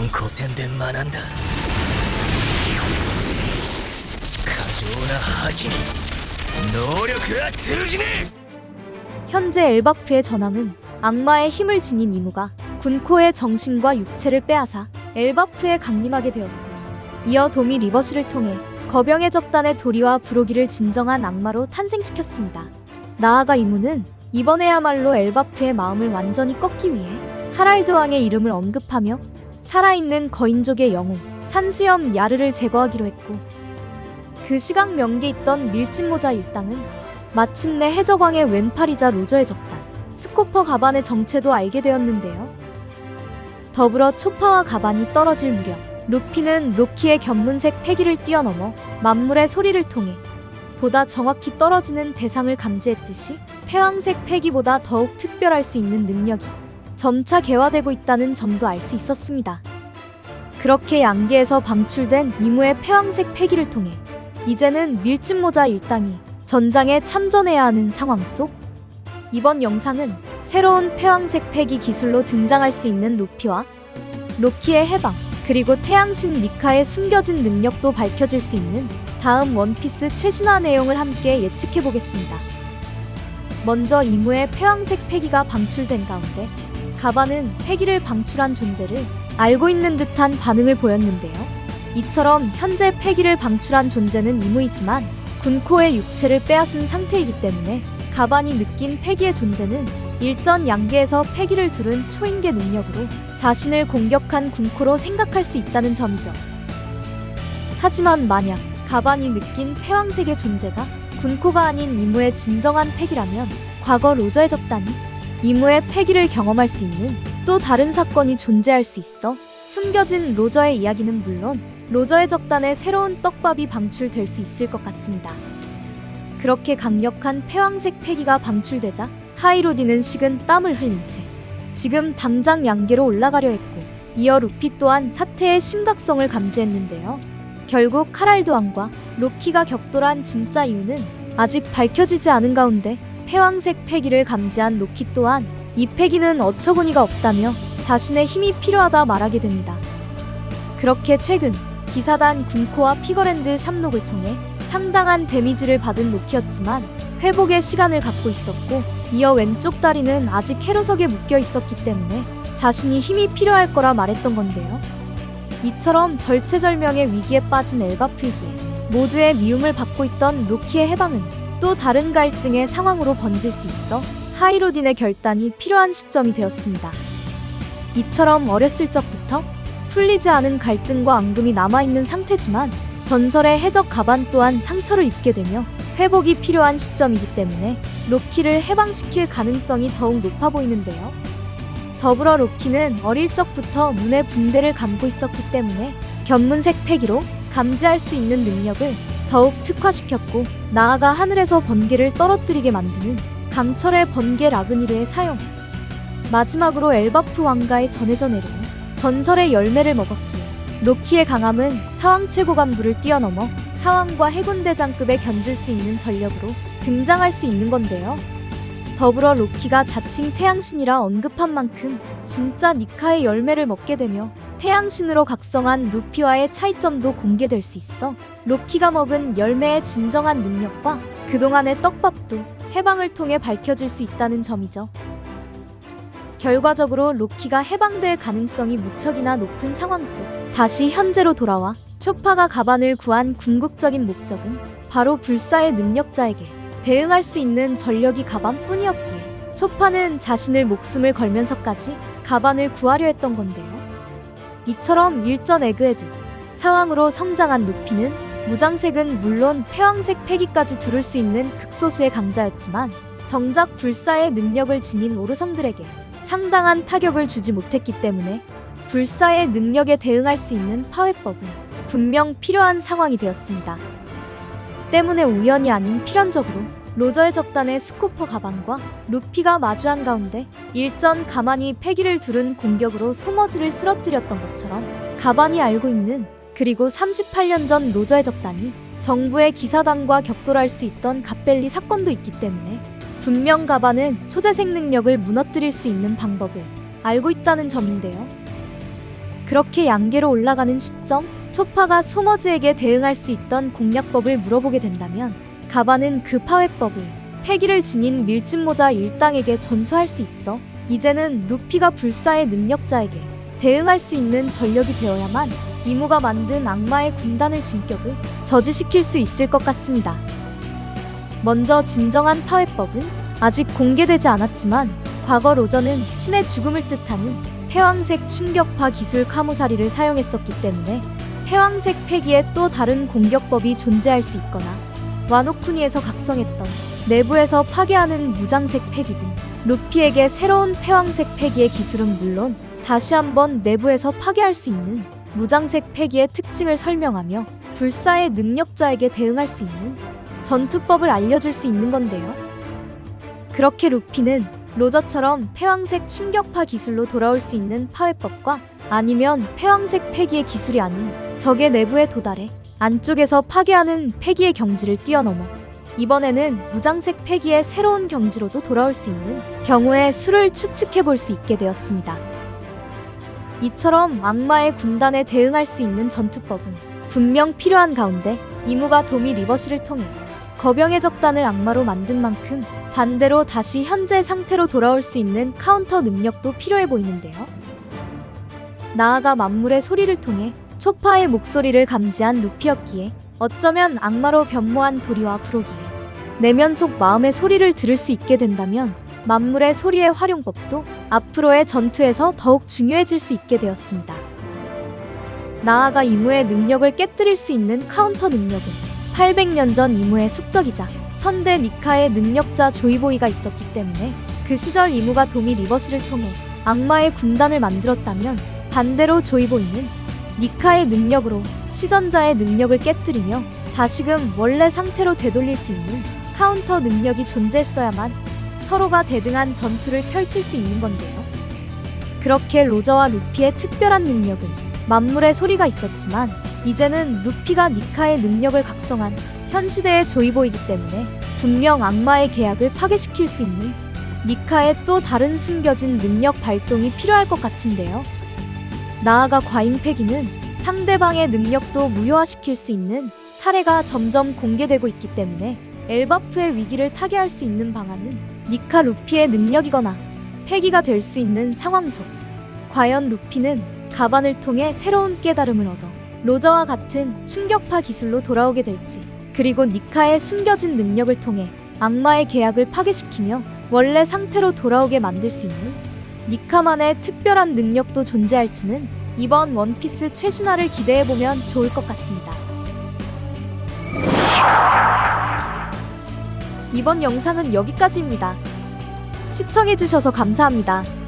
넌 고생된 만한다 현재 엘바프의 전황은 악마의 힘을 지닌 이무가 군코의 정신과 육체를 빼앗아 엘바프에 강림하게 되었고 이어 도미 리버시를 통해 거병의 적단의 도리와 부로기를 진정한 악마로 탄생시켰습니다. 나아가 이무는 이번에야말로 엘바프의 마음을 완전히 꺾기 위해 하랄드 왕의 이름을 언급하며 살아있는 거인족의 영웅 산수염 야르를 제거하기로 했고 그 시각 명기에 있던 밀짚모자 일당은 마침내 해적왕의 왼팔이자 로저의 적단 스코퍼 가반의 정체도 알게 되었는데요. 더불어 초파와 가반이 떨어질 무렵 루피는 로키의 견문색 패기를 뛰어넘어 만물의 소리를 통해 보다 정확히 떨어지는 대상을 감지했듯이 패왕색 패기보다 더욱 특별할 수 있는 능력이 점차 개화되고 있다는 점도 알 수 있었습니다. 그렇게 양계에서 방출된 이무의 패왕색 패기를 통해 이제는 밀짚모자 일당이 전장에 참전해야 하는 상황 속 이번 영상은 새로운 패왕색 패기 기술로 등장할 수 있는 루피와 로키의 해방 그리고 태양신 니카의 숨겨진 능력도 밝혀질 수 있는 다음 원피스 최신화 내용을 함께 예측해 보겠습니다. 먼저 이무의 패왕색 패기가 방출된 가운데 가바는 패기를 방출한 존재를 알고 있는 듯한 반응을 보였는데요. 이처럼 현재 패기를 방출한 존재는 이무이지만 군코의 육체를 빼앗은 상태이기 때문에 가반이 느낀 패기의 존재는 일전 양계에서 패기를 두른 초인계 능력으로 자신을 공격한 군코로 생각할 수 있다는 점이죠. 하지만 만약 가반이 느낀 패왕색의 존재가 군코가 아닌 이무의 진정한 패기라면 과거 로저의 적단이 이무의 패기를 경험할 수 있는 또 다른 사건이 존재할 수 있어 숨겨진 로저의 이야기는 물론 로저의 적단에 새로운 떡밥이 방출될 수 있을 것 같습니다. 그렇게 강력한 패왕색 패기가 방출되자 하이로디는 식은 땀을 흘린 채 지금 당장 양계로 올라가려 했고 이어 루피 또한 사태의 심각성을 감지했는데요. 결국 카랄드 왕과 로키가 격돌한 진짜 이유는 아직 밝혀지지 않은 가운데 패왕색 패기를 감지한 로키 또한 이 패기는 어처구니가 없다며 자신의 힘이 필요하다 말하게 됩니다. 그렇게 최근 기사단 군코와 피거랜드 샴록을 통해 상당한 데미지를 받은 로키였지만 회복의 시간을 갖고 있었고 이어 왼쪽 다리는 아직 캐로석에 묶여 있었기 때문에 자신이 힘이 필요할 거라 말했던 건데요. 이처럼 절체절명의 위기에 빠진 엘바프에게 모두의 미움을 받고 있던 로키의 해방은 또 다른 갈등의 상황으로 번질 수 있어 하이로딘의 결단이 필요한 시점이 되었습니다. 이처럼 어렸을 적부터 풀리지 않은 갈등과 앙금이 남아있는 상태지만 전설의 해적 가반 또한 상처를 입게 되며 회복이 필요한 시점이기 때문에 로키를 해방시킬 가능성이 더욱 높아 보이는데요. 더불어 로키는 어릴 적부터 눈에 붕대를 감고 있었기 때문에 견문색 패기로 감지할 수 있는 능력을 더욱 특화시켰고 나아가 하늘에서 번개를 떨어뜨리게 만드는 강철의 번개 라그니르의 사용 마지막으로 엘바프 왕가의 전해져 내려온 전설의 열매를 먹었기에 로키의 강함은 사왕 최고 간부를 뛰어넘어 사왕과 해군대장급에 견줄 수 있는 전력으로 등장할 수 있는 건데요. 더불어 로키가 자칭 태양신이라 언급한 만큼 진짜 니카의 열매를 먹게 되며 태양신으로 각성한 루피와의 차이점도 공개될 수 있어 로키가 먹은 열매의 진정한 능력과 그동안의 떡밥도 해방을 통해 밝혀질 수 있다는 점이죠. 결과적으로 로키가 해방될 가능성이 무척이나 높은 상황 속 다시 현재로 돌아와 초파가 가반을 구한 궁극적인 목적은 바로 불사의 능력자에게 대응할 수 있는 전력이 가반뿐이었기에 초파는 자신을 목숨을 걸면서까지 가반을 구하려 했던 건데요. 이처럼 일전 에그에드 사왕으로 성장한 루피는 무장색은 물론 패왕색 패기까지 두를 수 있는 극소수의 강자였지만 정작 불사의 능력을 지닌 오르성들에게 상당한 타격을 주지 못했기 때문에 불사의 능력에 대응할 수 있는 파회법은 분명 필요한 상황이 되었습니다. 때문에 우연이 아닌 필연적으로 로저의 적단의 스코퍼 가방과 루피가 마주한 가운데 일전 가만히 패기를 두른 공격으로 소머지를 쓰러뜨렸던 것처럼 가반이 알고 있는 그리고 38년 전 로저의 적단이 정부의 기사단과 격돌할 수 있던 갓벨리 사건도 있기 때문에 분명 가반은 초재생 능력을 무너뜨릴 수 있는 방법을 알고 있다는 점인데요. 그렇게 양계로 올라가는 시점, 초파가 소머즈에게 대응할 수 있던 공략법을 물어보게 된다면 가바는 그 파회법을 패기를 지닌 밀짚모자 일당에게 전수할 수 있어 이제는 루피가 불사의 능력자에게 대응할 수 있는 전력이 되어야만 이무가 만든 악마의 군단을 진격을 저지시킬 수 있을 것 같습니다. 먼저 진정한 파회법은 아직 공개되지 않았지만 과거 로저는 신의 죽음을 뜻하는 패왕색 충격파 기술 카모사리를 사용했었기 때문에 패왕색 패기에 또 다른 공격법이 존재할 수 있거나 와노쿠니에서 각성했던 내부에서 파괴하는 무장색 패기 등 루피에게 새로운 패왕색 패기의 기술은 물론 다시 한번 내부에서 파괴할 수 있는 무장색 패기의 특징을 설명하며 불사의 능력자에게 대응할 수 있는 전투법을 알려줄 수 있는 건데요. 그렇게 루피는 로저처럼 패왕색 충격파 기술로 돌아올 수 있는 파회법과 아니면 패왕색 패기의 기술이 아닌 적의 내부에 도달해 안쪽에서 파괴하는 패기의 경지를 뛰어넘어 이번에는 무장색 패기의 새로운 경지로도 돌아올 수 있는 경우의 수를 추측해 볼 수 있게 되었습니다. 이처럼 악마의 군단에 대응할 수 있는 전투법은 분명 필요한 가운데 이무가 도미 리버시를 통해 거병의 적단을 악마로 만든 만큼 반대로 다시 현재 상태로 돌아올 수 있는 카운터 능력도 필요해 보이는데요. 나아가 만물의 소리를 통해 초파의 목소리를 감지한 루피였기에 어쩌면 악마로 변모한 도리와 부로기에 내면 속 마음의 소리를 들을 수 있게 된다면 만물의 소리의 활용법도 앞으로의 전투에서 더욱 중요해질 수 있게 되었습니다. 나아가 이무의 능력을 깨뜨릴 수 있는 카운터 능력은 800년 전 이무의 숙적이자 선대 니카의 능력자 조이보이가 있었기 때문에 그 시절 이무가 도미 리버시를 통해 악마의 군단을 만들었다면 반대로 조이보이는 니카의 능력으로 시전자의 능력을 깨뜨리며 다시금 원래 상태로 되돌릴 수 있는 카운터 능력이 존재했어야만 서로가 대등한 전투를 펼칠 수 있는 건데요. 그렇게 로저와 루피의 특별한 능력은 만물의 소리가 있었지만 이제는 루피가 니카의 능력을 각성한 현 시대의 조이보이기 때문에 분명 악마의 계약을 파괴시킬 수 있는 니카의 또 다른 숨겨진 능력 발동이 필요할 것 같은데요. 나아가 과잉패기는 상대방의 능력도 무효화시킬 수 있는 사례가 점점 공개되고 있기 때문에 엘바프의 위기를 타개할 수 있는 방안은 니카 루피의 능력이거나 패기가 될 수 있는 상황 속 과연 루피는 가반을 통해 새로운 깨달음을 얻어 로저와 같은 충격파 기술로 돌아오게 될지 그리고 니카의 숨겨진 능력을 통해 악마의 계약을 파괴시키며 원래 상태로 돌아오게 만들 수 있는 니카만의 특별한 능력도 존재할지는 이번 원피스 최신화를 기대해보면 좋을 것 같습니다. 이번 영상은 여기까지입니다. 시청해주셔서 감사합니다.